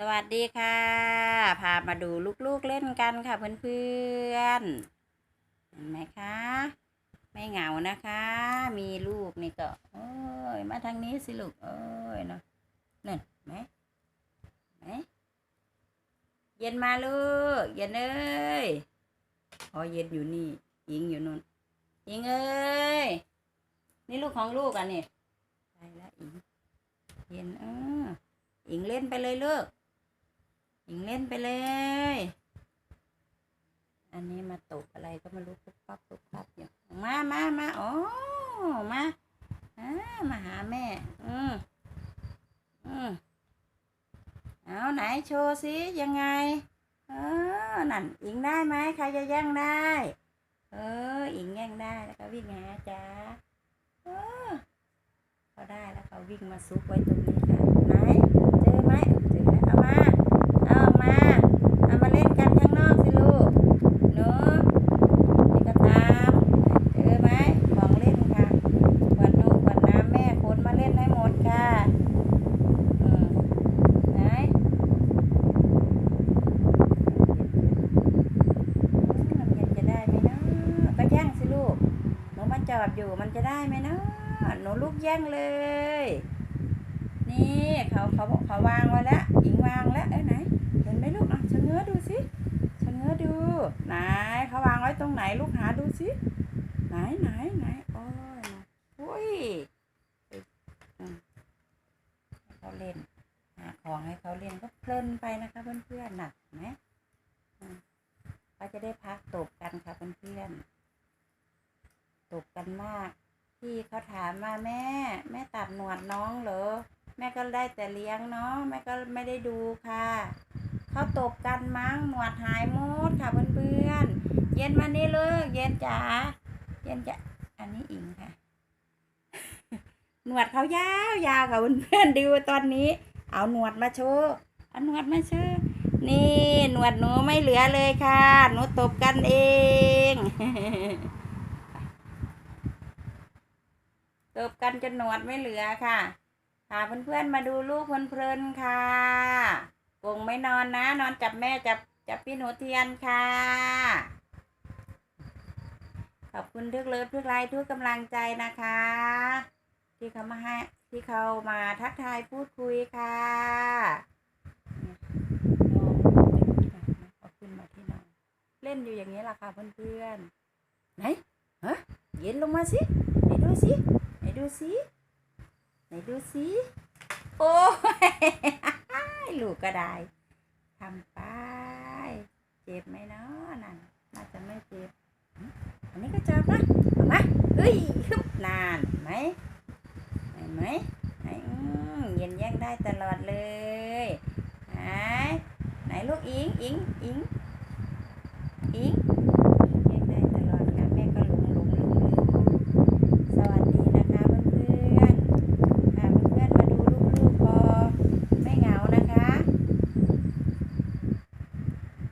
สวัสดีค่ะ พามาดูลูกๆเล่นกันค่ะเพื่อนๆ เห็นไหมคะ ไม่เหงานะคะ มีลูกนี่ก็โอ้ยมาทางนี้สิลูกเอ้ยเนาะนั่นไหมไหมเย็นมาลูก เย็นเอ้ยพอเย็นอยู่นี่ยิงอยู่นู่นยิงเอ้ยนี่ลูกของลูกอะนี่ไปแล้วอิงเย็นเอออิงเล่นไปเลยลูก อิงเล่นไปเลย อันนี้มาตกอะไรก็ไม่รู้ปุ๊บปั๊บปุ๊บปั๊บอยู่มามามาโอ้มาอ่ามาหาแม่ อืมอืมเอาไหนโชว์สิยังไง เออ นั่นอิงได้ไหมใครจะแย่งได้ เอออิงแย่งได้แล้วก็วิ่งหาจ้าเออเขาได้แล้วเขาวิ่งมาซุกไว้ตรงนี้ค่ะ ไหน เจอไหมเจอแล้วเอามา เอามา เอามาเล่นกันข้างนอกสิลูกหนูนี่ก็ตาม เจอไหมของเล่นค่ะขวดนูขวดน้ำแม่ขนมาเล่นให้หมดค่ะอืมไหนน้ำเย็นจะได้ไหมเนาะก็แย่งสิลูก หนูมาจอ ดอยู่มันจะได้ไหมเนาะหนูลูกแย่งเลย นี่เขาเขาบอกเขาวางไว้แล้วอิงวางแล้วเอ้ยไหน เห็นไหมลูกอะชะเง้อดูสิชะเง้อดูไหนเขาวางไว้ตรงไหนลูกหาดูสิไหนไหนไหนโอ้ยอุ้ยเขาเล่นหาของให้เขาเล่นก็เพลินไปนะคะเพื่อนๆหน่ะเห็นไหมอืมเขาจะได้พักตบกันค่ะเพื่อนๆ ตบกันมาก พี่เขาถามว่าแม่ แม่ตัดหนวดน้องเหรอ แม่ก็ได้แต่เลี้ยงเนาะแม่ก็ไม่ได้ดูค่ะเขาตบกันมั้งหนวดหายหมดค่ะเพื่อนๆเย็นมานี่เลยเย็นจ๋าเย็นจ๋าอันนี้อิงค่ะ หนวดเขายาวยาวค่ะเพื่อนๆดูตอนนี้ เอาหนวดมาโชว์เอาหนวดมาโชว์นี่หนวดหนูไม่เหลือเลยค่ะ หนูตบกันเอง ตบกันจนหนวดไม่เหลือค่ะพาเพื่อนๆมาดูลูกเพลินๆค่ะกงไม่นอนนะ นอนจับแม่จับจับพี่หนูเทียนค่ะ ขอบคุณทุกเลิฟทุกไลค์ทุกกำลังใจนะคะ ที่เขามาให้ที่เขามาทักทายพูดคุยค่ะเอาขึ้นมาที่นอนเล่นอยู่อย่างนี้แหละค่ะเพื่อนๆไหนฮะเย็นลงมาสิไหนดูสิ ดูสิไหนดูสิโอ้ยลูกก็ได้ทำไปเจ็บไหมเนาะนั่นน่าจะไม่เจ็บอันนี้ก็จับนะเอามาเฮ้ยฮึบนนเห็นไหมเห็นไหมไหนอืมเย็นแย่งได้ตลอดเลยไหนไหนลูกอิงอิงอิง